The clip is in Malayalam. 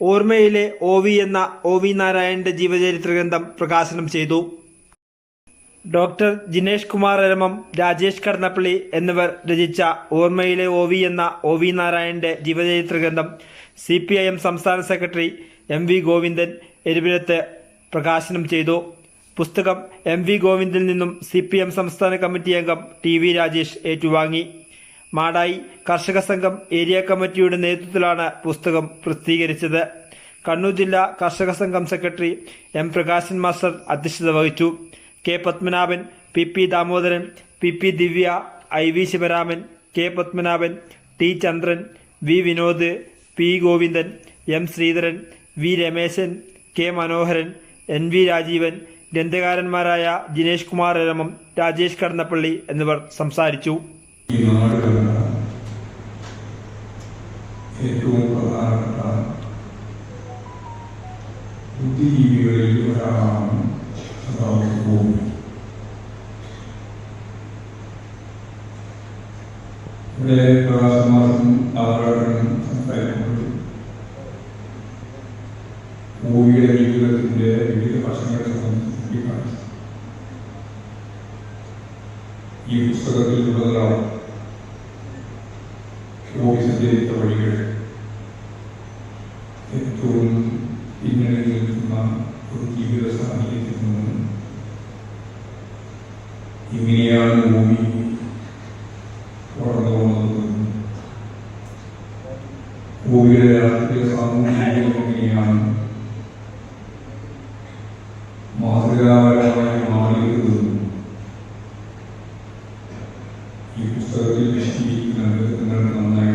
ഓർമ്മയിലെ ഒ വി എന്ന ഒ വി നാരായണന്റെ ജീവചരിത്ര ഗ്രന്ഥം പ്രകാശനം ചെയ്തു. ഡോക്ടർ ജിനേഷ് കുമാർ എരമം രാജേഷ് കടന്നപ്പള്ളി എന്നിവർ രചിച്ച ഓർമ്മയിലെ ഒ വി എന്ന ഒ വി നാരായണന്റെ ജീവചരിത്ര ഗ്രന്ഥം സി പി ഐ എം സംസ്ഥാന സെക്രട്ടറി എം വി ഗോവിന്ദൻ എരുവിലത്ത് പ്രകാശനം ചെയ്തു. പുസ്തകം എം വി ഗോവിന്ദിൽ നിന്നും സി പി എം സംസ്ഥാന കമ്മിറ്റി അംഗം ടി വി രാജേഷ് ഏറ്റുവാങ്ങി. മാടായി കർഷക സംഘം ഏരിയ കമ്മിറ്റിയുടെ നേതൃത്വത്തിലാണ് പുസ്തകം പ്രസിദ്ധീകരിച്ചത്. കണ്ണൂർ ജില്ലാ കർഷക സംഘം സെക്രട്ടറി എം പ്രകാശൻ മാസ്റ്റർ അധ്യക്ഷത വഹിച്ചു. K Padmanabhan P P Damodaran P P Divya I V Sivaraman K Padmanabhan T Chandran V Vinod P Govindan M Sreedharan V Rameshan K Manoharan N V Rajeevan ഗ്രന്ഥകാരന്മാരായ Jinesh Kumar രമം Rajesh Kadannappally എന്നിവർ സംസാരിച്ചു. ഭൂമിയുടെ ജീവിതത്തിന്റെ വിവിധ വശങ്ങളെ ചൂണ്ടിക്കാണിച്ചു ഈ പുസ്തകത്തിലുള്ളതാണ് ഭൂമി സഞ്ചരിച്ച വഴികൾ. ഏറ്റവും പിന്നണി നിൽക്കുന്ന ഒരു ജീവിത സാഹചര്യത്തിൽ നിന്നും ഇങ്ങനെയാണ് ഭൂമി വളർന്നു പോകുന്നത് ഭൂമിയുടെ രാഷ്ട്രീയ സാമൂഹിക ജീവിതം എങ്ങനെയാണ് മാതൃകാപരമായി മാറിയിരുന്നതെന്നും ഈ പുസ്തകത്തിൽ വിശദീകരിക്കുന്നത് നിങ്ങൾ നന്നായി